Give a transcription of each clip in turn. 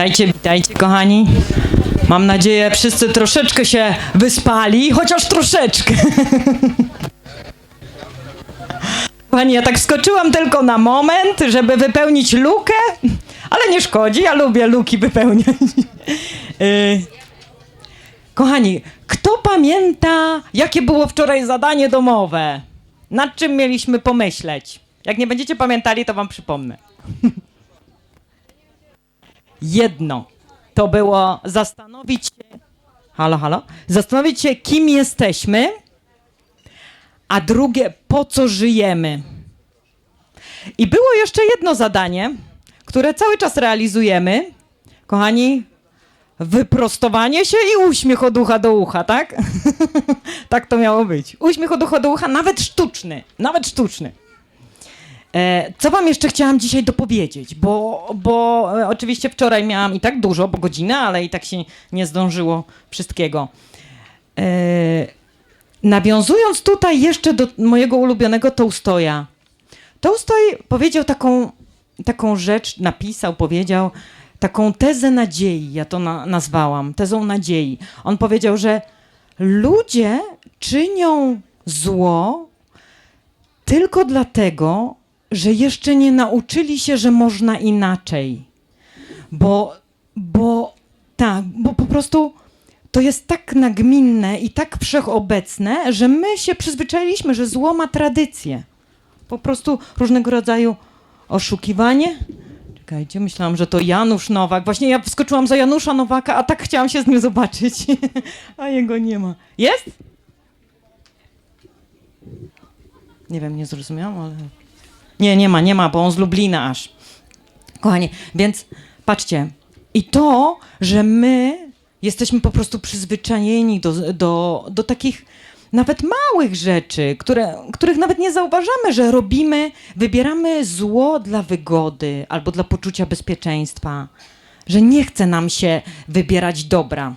Witajcie, witajcie kochani. Mam nadzieję, wszyscy troszeczkę się wyspali, chociaż troszeczkę. Kochani, ja tak skoczyłam tylko na moment, żeby wypełnić lukę, ale nie szkodzi, ja lubię luki wypełniać. Y, Kochani, kto pamięta, jakie było wczoraj zadanie domowe? Nad czym mieliśmy pomyśleć? Jak nie będziecie pamiętali, to wam przypomnę. Jedno to było zastanowić się. Halo, halo? Zastanowić się, kim jesteśmy, a drugie, po co żyjemy. I było jeszcze jedno zadanie, które cały czas realizujemy. Kochani, wyprostowanie się i uśmiech od ucha do ucha, tak? tak to miało być. Uśmiech od ucha do ucha, nawet sztuczny, nawet sztuczny. E, co wam jeszcze chciałam dzisiaj dopowiedzieć, bo, bo e, oczywiście wczoraj miałam i tak dużo, bo godzinę, ale i tak się nie zdążyło wszystkiego. E, nawiązując tutaj jeszcze do mojego ulubionego Tołstoja. Tołstoj powiedział taką, taką rzecz, napisał, powiedział taką tezę nadziei, ja to na, nazwałam, tezą nadziei. On powiedział, że ludzie czynią zło tylko dlatego, że jeszcze nie nauczyli się, że można inaczej. Bo, bo tak, bo po prostu to jest tak nagminne i tak wszechobecne, że my się przyzwyczailiśmy, że zło ma tradycję. Po prostu różnego rodzaju oszukiwanie. Czekajcie, myślałam, że to Janusz Nowak. Właśnie ja wskoczyłam za Janusza Nowaka, a tak chciałam się z nim zobaczyć. a jego nie ma. Jest? Nie wiem, nie zrozumiałam, ale... Nie, nie ma, nie ma, bo on z Lublina aż. Kochani, więc patrzcie, i to, że my jesteśmy po prostu przyzwyczajeni do, do, do takich nawet małych rzeczy, które, których nawet nie zauważamy, że robimy, wybieramy zło dla wygody albo dla poczucia bezpieczeństwa, że nie chce nam się wybierać dobra.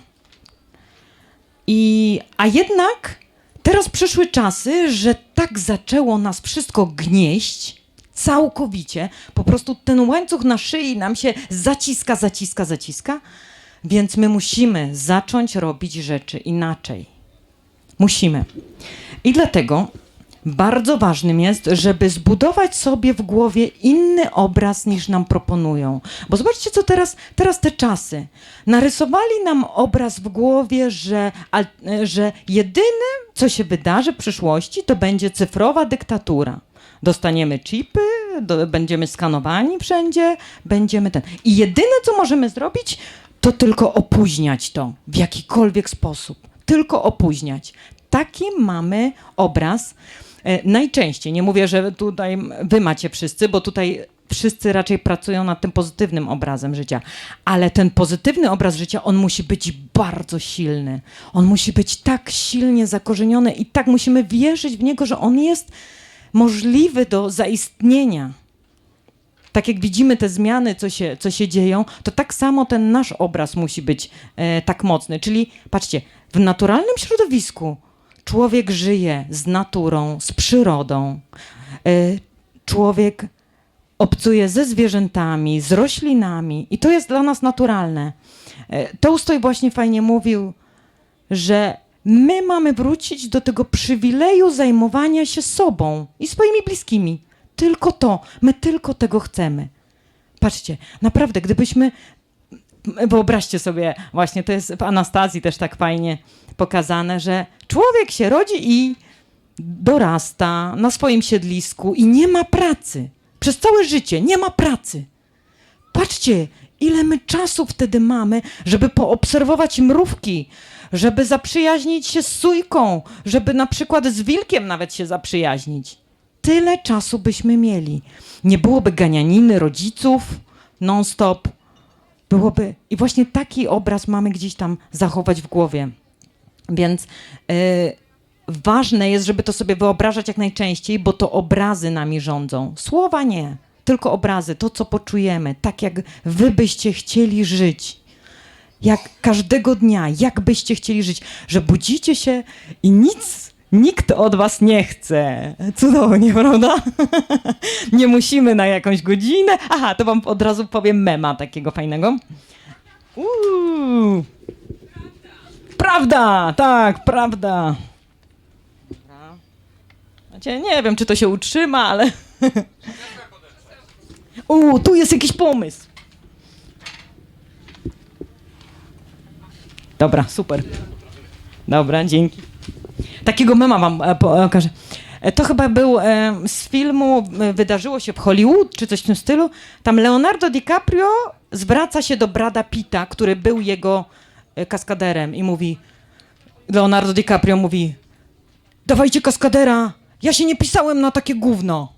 I, a jednak teraz przyszły czasy, że tak zaczęło nas wszystko gnieść, całkowicie. Po prostu ten łańcuch na szyi nam się zaciska, zaciska, zaciska, więc my musimy zacząć robić rzeczy inaczej. Musimy. I dlatego bardzo ważnym jest, żeby zbudować sobie w głowie inny obraz niż nam proponują. Bo zobaczcie, co teraz, teraz te czasy. Narysowali nam obraz w głowie, że, że jedyne, co się wydarzy w przyszłości, to będzie cyfrowa dyktatura. Dostaniemy chipy, do, będziemy skanowani wszędzie, będziemy ten. I jedyne, co możemy zrobić, to tylko opóźniać to w jakikolwiek sposób. Tylko opóźniać. Taki mamy obraz. E, najczęściej, nie mówię, że tutaj wy macie wszyscy, bo tutaj wszyscy raczej pracują nad tym pozytywnym obrazem życia, ale ten pozytywny obraz życia, on musi być bardzo silny. On musi być tak silnie zakorzeniony i tak musimy wierzyć w niego, że on jest możliwy do zaistnienia. Tak jak widzimy te zmiany, co się, co się dzieją, to tak samo ten nasz obraz musi być e, tak mocny. Czyli patrzcie, w naturalnym środowisku człowiek żyje z naturą, z przyrodą. E, człowiek obcuje ze zwierzętami, z roślinami i to jest dla nas naturalne. E, właśnie fajnie mówił, że my mamy wrócić do tego przywileju zajmowania się sobą i swoimi bliskimi. Tylko to, my tylko tego chcemy. Patrzcie, naprawdę, gdybyśmy. Wyobraźcie sobie, właśnie to jest w Anastazji też tak fajnie pokazane, że człowiek się rodzi i dorasta na swoim siedlisku i nie ma pracy. Przez całe życie nie ma pracy. Patrzcie, ile my czasu wtedy mamy, żeby poobserwować mrówki, żeby zaprzyjaźnić się z sójką, żeby na przykład z wilkiem nawet się zaprzyjaźnić. Tyle czasu byśmy mieli. Nie byłoby ganianiny rodziców non-stop. Byłoby. I właśnie taki obraz mamy gdzieś tam zachować w głowie. Więc yy, ważne jest, żeby to sobie wyobrażać jak najczęściej, bo to obrazy nami rządzą. Słowa nie, tylko obrazy, to co poczujemy, tak jak wy byście chcieli żyć. Jak każdego dnia, jak byście chcieli żyć, że budzicie się i nic Nikt od was nie chce. Cudownie, prawda? nie musimy na jakąś godzinę. Aha, to wam od razu powiem mema takiego fajnego. Uuu. Prawda, tak, prawda. Znaczy, nie wiem, czy to się utrzyma, ale... Uuu, tu jest jakiś pomysł. Dobra, super. Dobra, dzięki. Takiego mema wam e, pokażę. E, To chyba był e, z filmu e, Wydarzyło się w Hollywood, czy coś w tym stylu. Tam Leonardo DiCaprio zwraca się do Brada Pitta, który był jego e, kaskaderem i mówi Leonardo DiCaprio mówi dawajcie kaskadera, ja się nie pisałem na takie gówno.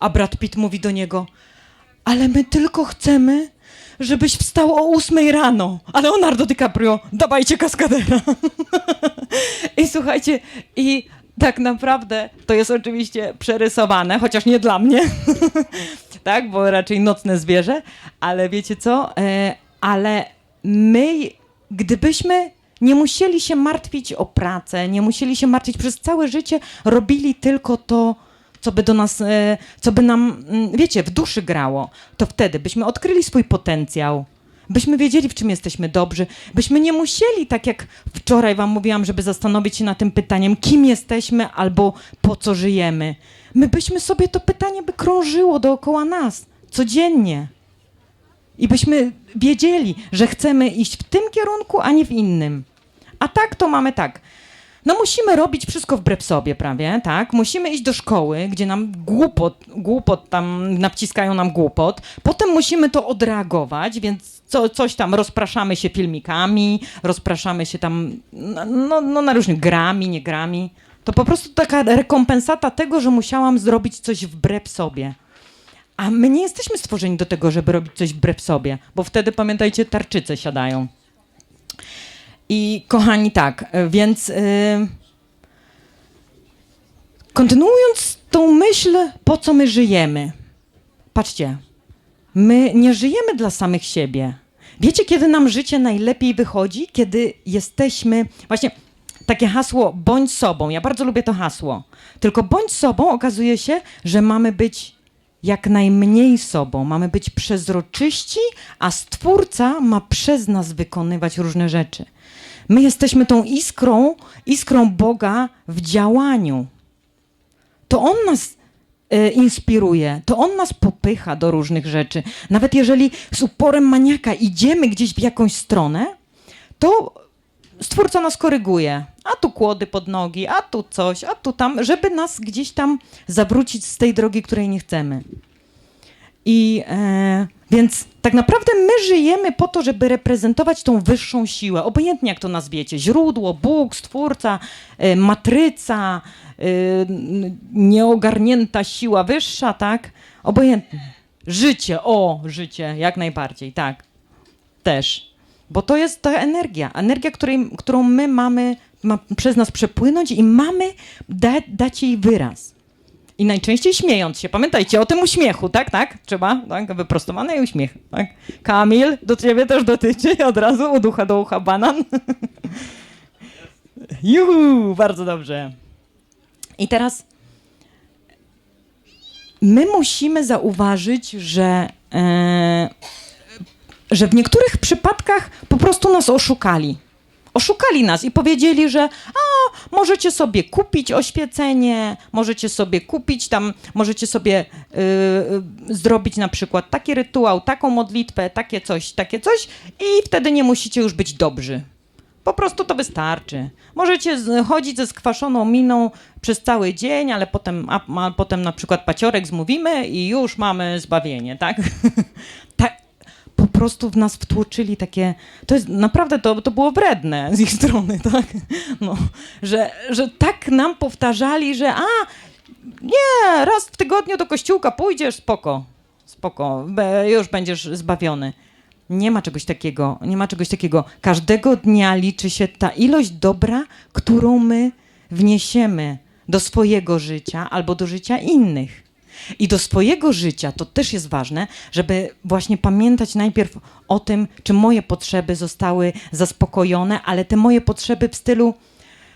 A Brad Pitt mówi do niego ale my tylko chcemy, żebyś wstał o ósmej rano. A Leonardo DiCaprio, dawajcie kaskadera. I słuchajcie, i tak naprawdę to jest oczywiście przerysowane, chociaż nie dla mnie, tak, bo raczej nocne zwierzę, ale wiecie co? E, ale my, gdybyśmy nie musieli się martwić o pracę, nie musieli się martwić przez całe życie, robili tylko to, co by do nas, e, co by nam, mm, wiecie, w duszy grało, to wtedy byśmy odkryli swój potencjał, byśmy wiedzieli, w czym jesteśmy dobrzy, byśmy nie musieli, tak jak wczoraj wam mówiłam, żeby zastanowić się nad tym pytaniem, kim jesteśmy albo po co żyjemy. My byśmy sobie to pytanie by krążyło dookoła nas, codziennie. I byśmy wiedzieli, że chcemy iść w tym kierunku, a nie w innym. A tak to mamy tak. No musimy robić wszystko wbrew sobie prawie, tak? Musimy iść do szkoły, gdzie nam głupot, głupot tam napciskają nam głupot. Potem musimy to odreagować, więc co, coś tam rozpraszamy się filmikami, rozpraszamy się tam no, no, no na różnych grami, nie grami. To po prostu taka rekompensata tego, że musiałam zrobić coś wbrew sobie. A my nie jesteśmy stworzeni do tego, żeby robić coś wbrew sobie, bo wtedy, pamiętajcie, tarczyce siadają. I kochani, tak, y, więc y, kontynuując tą myśl, po co my żyjemy? Patrzcie, my nie żyjemy dla samych siebie. Wiecie, kiedy nam życie najlepiej wychodzi? Kiedy jesteśmy. Właśnie takie hasło bądź sobą. Ja bardzo lubię to hasło. Tylko bądź sobą okazuje się, że mamy być jak najmniej sobą, mamy być przezroczyści, a Stwórca ma przez nas wykonywać różne rzeczy. My jesteśmy tą iskrą, iskrą Boga w działaniu. To On nas e, inspiruje, to On nas popycha do różnych rzeczy. Nawet jeżeli z uporem maniaka idziemy gdzieś w jakąś stronę, to Stwórca nas koryguje. A tu kłody pod nogi, a tu coś, a tu tam, żeby nas gdzieś tam zawrócić z tej drogi, której nie chcemy. I e, więc tak naprawdę my żyjemy po to, żeby reprezentować tą wyższą siłę, obojętnie jak to nazwiecie, źródło, Bóg, Stwórca, e, matryca, e, nieogarnięta siła wyższa, tak? Obojętnie. Życie, o, życie, jak najbardziej, tak. Też. Bo to jest ta energia, energia, której, którą my mamy ma przez nas przepłynąć i mamy da, dać jej wyraz. I najczęściej śmiejąc się. Pamiętajcie o tym uśmiechu, tak? Tak? Trzeba, tak? Wyprostowany uśmiech, tak? Kamil, do ciebie też dotyczy od razu, od ucha do ucha banan. Juhu, bardzo dobrze. I teraz my musimy zauważyć, że, e, że w niektórych przypadkach po prostu nas oszukali. Oszukali nas i powiedzieli, że a, możecie sobie kupić oświecenie, możecie sobie kupić tam, możecie sobie y, y, zrobić na przykład taki rytuał, taką modlitwę, takie coś, takie coś i wtedy nie musicie już być dobrzy. Po prostu to wystarczy. Możecie chodzić ze skwaszoną miną przez cały dzień, ale potem, a, a potem na przykład paciorek zmówimy i już mamy zbawienie, tak? po prostu w nas wtłoczyli takie. To jest naprawdę to, to było wredne z ich strony, tak? No, że, że tak nam powtarzali, że a nie, raz w tygodniu do kościółka pójdziesz, spoko, spoko, już będziesz zbawiony. Nie ma czegoś takiego, nie ma czegoś takiego. Każdego dnia liczy się ta ilość dobra, którą my wniesiemy do swojego życia albo do życia innych. I do swojego życia to też jest ważne, żeby właśnie pamiętać najpierw o tym, czy moje potrzeby zostały zaspokojone, ale te moje potrzeby w stylu,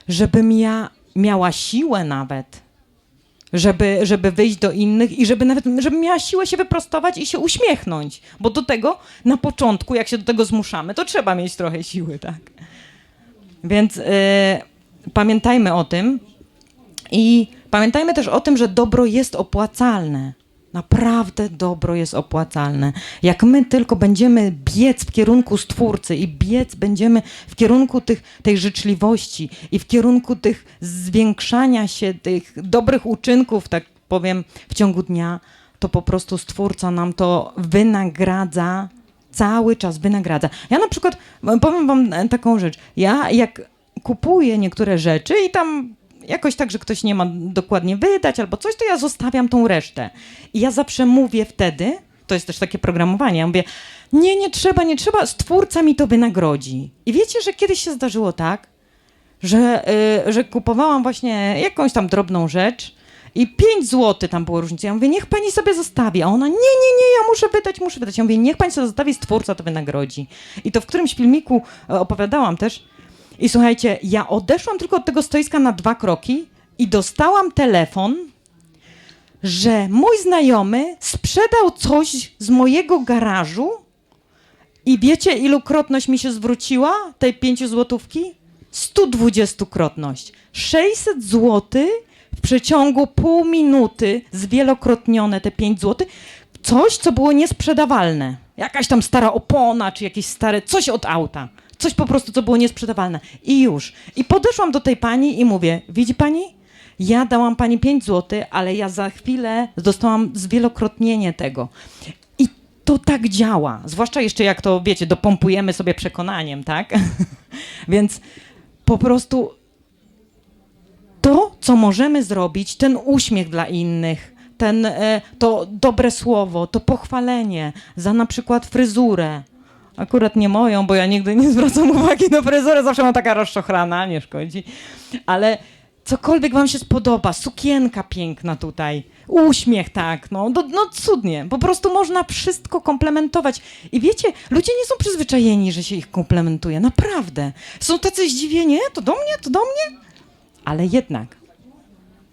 żebym ja miała siłę nawet, żeby, żeby wyjść do innych i żeby nawet, żeby miała siłę się wyprostować i się uśmiechnąć. Bo do tego na początku, jak się do tego zmuszamy, to trzeba mieć trochę siły, tak? Więc y, pamiętajmy o tym i pamiętajmy też o tym, że dobro jest opłacalne. Naprawdę dobro jest opłacalne. Jak my tylko będziemy biec w kierunku Stwórcy i biec będziemy w kierunku tych, tej życzliwości i w kierunku tych zwiększania się, tych dobrych uczynków, tak powiem, w ciągu dnia, to po prostu Stwórca nam to wynagradza, cały czas wynagradza. Ja na przykład, powiem wam taką rzecz, ja jak kupuję niektóre rzeczy i tam jakoś tak, że ktoś nie ma dokładnie wydać albo coś, to ja zostawiam tą resztę. I ja zawsze mówię wtedy, to jest też takie programowanie, ja mówię, nie, nie trzeba, nie trzeba, stwórca mi to wynagrodzi. I wiecie, że kiedyś się zdarzyło tak, że, y, że kupowałam właśnie jakąś tam drobną rzecz i 5 zł tam było różnicy. Ja mówię, niech pani sobie zostawi. A ona, nie, nie, nie, ja muszę wydać, muszę wydać. Ja mówię, niech pani sobie zostawi, stwórca to wynagrodzi. I to w którymś filmiku e, opowiadałam też. I słuchajcie, ja odeszłam tylko od tego stoiska na dwa kroki i dostałam telefon, że mój znajomy sprzedał coś z mojego garażu i wiecie, ilukrotność mi się zwróciła tej 5 złotówki? 120-krotność. 600 zł w przeciągu pół minuty zwielokrotnione te 5 zł. Coś, co było niesprzedawalne. Jakaś tam stara opona, czy jakieś stare, coś od auta. Coś po prostu, co było niesprzedawalne. I już. I podeszłam do tej pani i mówię, widzi pani? Ja dałam pani 5 zł, ale ja za chwilę dostałam zwielokrotnienie tego. I to tak działa. Zwłaszcza jeszcze jak to, wiecie, dopompujemy sobie przekonaniem, tak? Więc po prostu to, co możemy zrobić, ten uśmiech dla innych, ten, e, to dobre słowo, to pochwalenie za na przykład fryzurę. Akurat nie moją, bo ja nigdy nie zwracam uwagi na fryzurę, zawsze mam taka rozczochrana, nie szkodzi. Ale cokolwiek wam się spodoba, sukienka piękna tutaj, uśmiech tak, no, no, no cudnie. Po prostu można wszystko komplementować. I wiecie, ludzie nie są przyzwyczajeni, że się ich komplementuje, naprawdę. Są tacy zdziwieni, "E, to do mnie, to do mnie? Ale jednak.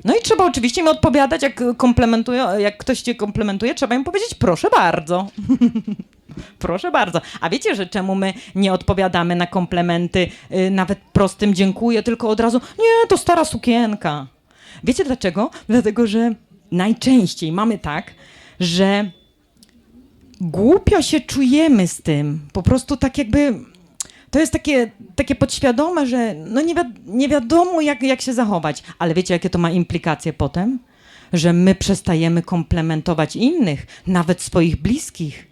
No i trzeba oczywiście im odpowiadać, jak komplementują, jak ktoś cię komplementuje, trzeba im powiedzieć proszę bardzo. proszę bardzo. A wiecie, że czemu my nie odpowiadamy na komplementy y, nawet prostym dziękuję, tylko od razu nie, to stara sukienka. Wiecie dlaczego? Dlatego, że najczęściej mamy tak, że głupio się czujemy z tym. Po prostu tak jakby to jest takie, takie podświadome, że no nie, wi- nie wiadomo, jak, jak się zachować. Ale wiecie, jakie to ma implikacje potem? Że my przestajemy komplementować innych, nawet swoich bliskich.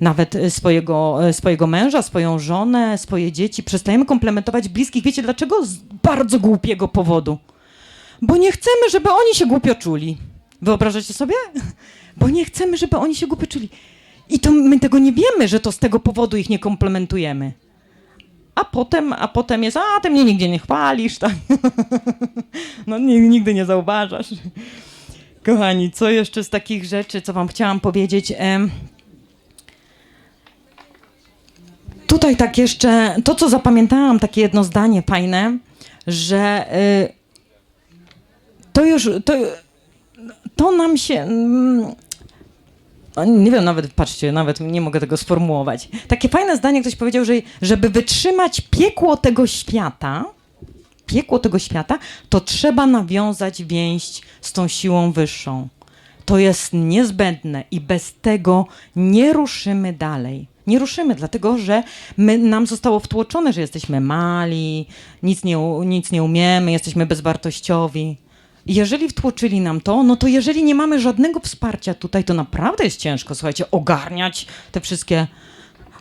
Nawet e, swojego, e, swojego męża, swoją żonę, swoje dzieci. Przestajemy komplementować bliskich. Wiecie dlaczego? Z bardzo głupiego powodu. Bo nie chcemy, żeby oni się głupio czuli. Wyobrażacie sobie? Bo nie chcemy, żeby oni się głupio czuli. I to my tego nie wiemy, że to z tego powodu ich nie komplementujemy. A potem, a potem jest, a ty mnie nigdzie nie chwalisz, tak? No ni- nigdy nie zauważasz. Kochani, co jeszcze z takich rzeczy, co wam chciałam powiedzieć? Tutaj tak jeszcze, to co zapamiętałam, takie jedno zdanie fajne, że y, to już, to, to nam się, mm, nie wiem, nawet, patrzcie, nawet nie mogę tego sformułować. Takie fajne zdanie ktoś powiedział, że żeby wytrzymać piekło tego świata, piekło tego świata, to trzeba nawiązać więź z tą siłą wyższą. To jest niezbędne i bez tego nie ruszymy dalej. Nie ruszymy, dlatego że my, nam zostało wtłoczone, że jesteśmy mali, nic nie, nic nie umiemy, jesteśmy bezwartościowi. Jeżeli wtłoczyli nam to, no to jeżeli nie mamy żadnego wsparcia tutaj, to naprawdę jest ciężko, słuchajcie, ogarniać te wszystkie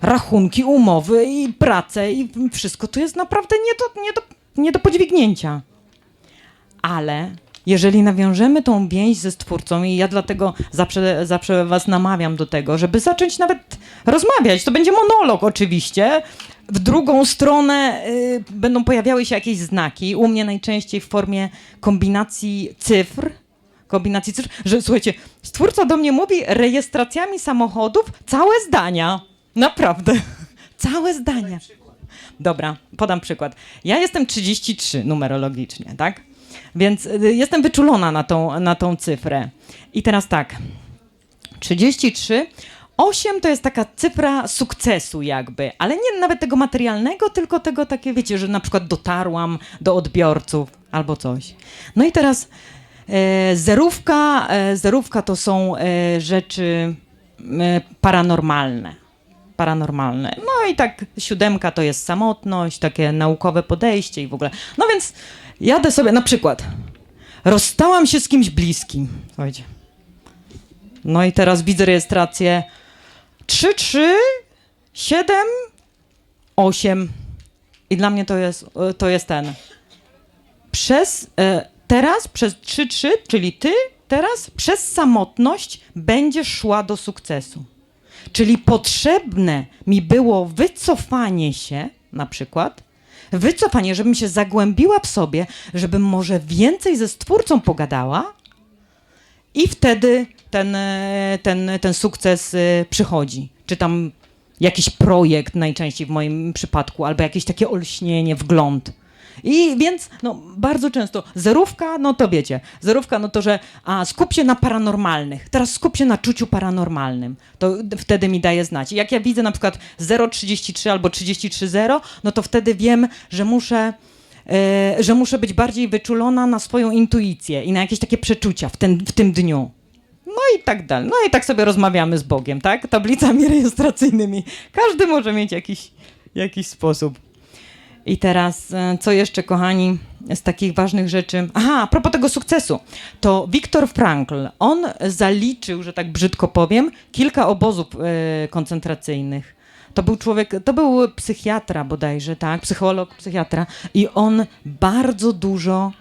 rachunki, umowy i pracę i wszystko. To jest naprawdę nie do, nie do, nie do podźwignięcia. Ale jeżeli nawiążemy tą więź ze Stwórcą, i ja dlatego zawsze, zawsze was namawiam do tego, żeby zacząć nawet rozmawiać. To będzie monolog oczywiście. W drugą stronę y, będą pojawiały się jakieś znaki. U mnie najczęściej w formie kombinacji cyfr. Kombinacji cyfr, że słuchajcie, Stwórca do mnie mówi rejestracjami samochodów całe zdania. Naprawdę. Całe zdania. Dobra, podam przykład. Ja jestem 33 numerologicznie, tak? Więc y, jestem wyczulona na tą, na tą cyfrę. I teraz tak. 33. 8 to jest taka cyfra sukcesu jakby, ale nie nawet tego materialnego, tylko tego takie, wiecie, że na przykład dotarłam do odbiorców albo coś. No i teraz e, zerówka, e, zerówka to są e, rzeczy e, paranormalne. Paranormalne. No i tak siódemka to jest samotność, takie naukowe podejście i w ogóle. No więc jadę sobie na przykład. Rozstałam się z kimś bliskim. Słuchajcie. No i teraz widzę rejestrację 3, 3, 7, 8. I dla mnie to jest, e, to jest ten. Przez e, teraz, przez 3, 3, czyli ty teraz przez samotność będziesz szła do sukcesu. Czyli potrzebne mi było wycofanie się, na przykład, wycofanie, żebym się zagłębiła w sobie, żebym może więcej ze Stwórcą pogadała, i wtedy ten, e, ten, ten sukces e, przychodzi. Czy tam jakiś projekt, najczęściej w moim przypadku, albo jakieś takie olśnienie, wgląd. I więc no, bardzo często zerówka, no to wiecie, zerówka no to, że a, skup się na paranormalnych, teraz skup się na czuciu paranormalnym. To wtedy mi daje znać. Jak ja widzę na przykład 0,33 albo 33,0, no to wtedy wiem, że muszę e, że muszę być bardziej wyczulona na swoją intuicję i na jakieś takie przeczucia w, ten, w tym dniu. No i tak dalej. No i tak sobie rozmawiamy z Bogiem, tak? Tablicami rejestracyjnymi. Każdy może mieć jakiś, jakiś sposób. I teraz, e, co jeszcze, kochani, z takich ważnych rzeczy. Aha, a propos tego sukcesu. To Viktor Frankl, on zaliczył, że tak brzydko powiem, kilka obozów e, koncentracyjnych. To był człowiek, to był psychiatra bodajże, tak, psycholog, psychiatra i on bardzo dużo,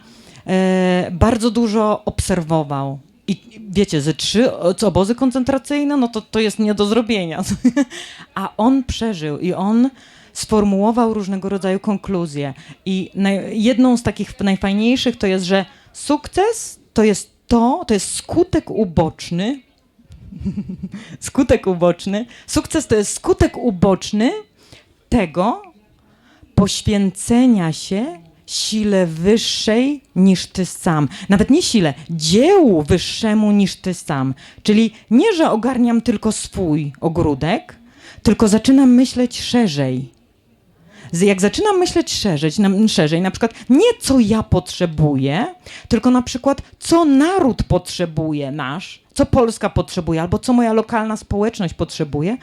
e, bardzo dużo obserwował. I wiecie, ze trzy obozy koncentracyjne, no to to jest nie do zrobienia. A on przeżył i on sformułował różnego rodzaju konkluzje. I naj, jedną z takich najfajniejszych to jest, że sukces to jest to, to jest skutek uboczny skutek uboczny. Sukces to jest skutek uboczny tego poświęcenia się sile wyższej niż ty sam. Nawet nie sile, dziełu wyższemu niż ty sam. Czyli nie, że ogarniam tylko swój ogródek, tylko zaczynam myśleć szerzej. Jak zaczynam myśleć szerzej, na, szerzej, na przykład nie co ja potrzebuję, tylko na przykład co naród potrzebuje nasz, co Polska potrzebuje, albo co moja lokalna społeczność potrzebuje,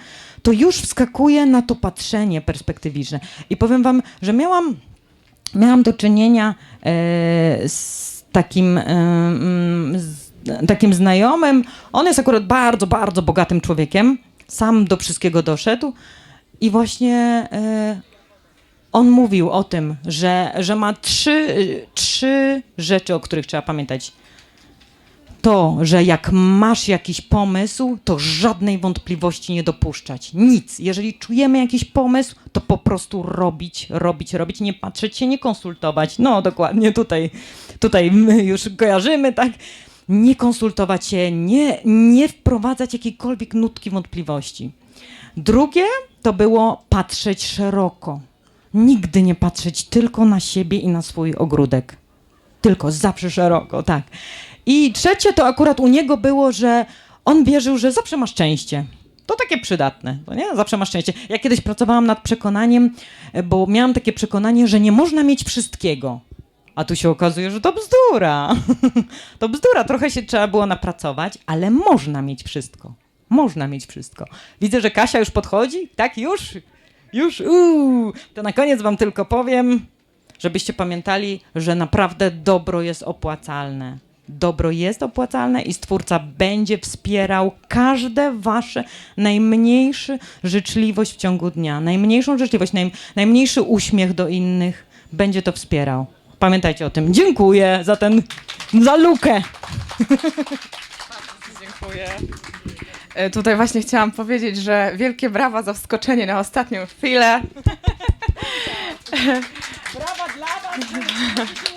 to już wskakuje na to patrzenie perspektywiczne. I powiem wam, że miałam, miałam do czynienia e, z takim, e, mm, z takim znajomym. On jest akurat bardzo, bardzo bogatym człowiekiem. Sam do wszystkiego doszedł. I właśnie e, on mówił o tym, że, że ma trzy, trzy rzeczy, o których trzeba pamiętać. To, że jak masz jakiś pomysł, to żadnej wątpliwości nie dopuszczać. Nic. Jeżeli czujemy jakiś pomysł, to po prostu robić, robić, robić, nie patrzeć się, nie konsultować. No dokładnie, tutaj, tutaj my już kojarzymy, tak? Nie konsultować się, nie, nie wprowadzać jakiejkolwiek nutki wątpliwości. Drugie to było patrzeć szeroko. Nigdy nie patrzeć tylko na siebie i na swój ogródek. Tylko zawsze szeroko, tak. I trzecie to akurat u niego było, że on wierzył, że zawsze ma szczęście. To takie przydatne, to nie? Zawsze ma szczęście. Ja kiedyś pracowałam nad przekonaniem, e, bo miałam takie przekonanie, że nie można mieć wszystkiego. A tu się okazuje, że to bzdura. to bzdura. Trochę się trzeba było napracować, ale można mieć wszystko. Można mieć wszystko. Widzę, że Kasia już podchodzi. Tak, już? Już? Uuu. To na koniec wam tylko powiem, żebyście pamiętali, że naprawdę dobro jest opłacalne. Dobro jest opłacalne i Stwórca będzie wspierał każde wasze najmniejszy życzliwość w ciągu dnia. Najmniejszą życzliwość, naj, najmniejszy uśmiech do innych będzie to wspierał. Pamiętajcie o tym. Dziękuję za ten, za lukę. Dziękuję. E, Tutaj właśnie chciałam powiedzieć, że wielkie brawa za wskoczenie na ostatnią chwilę. Brawa dla was.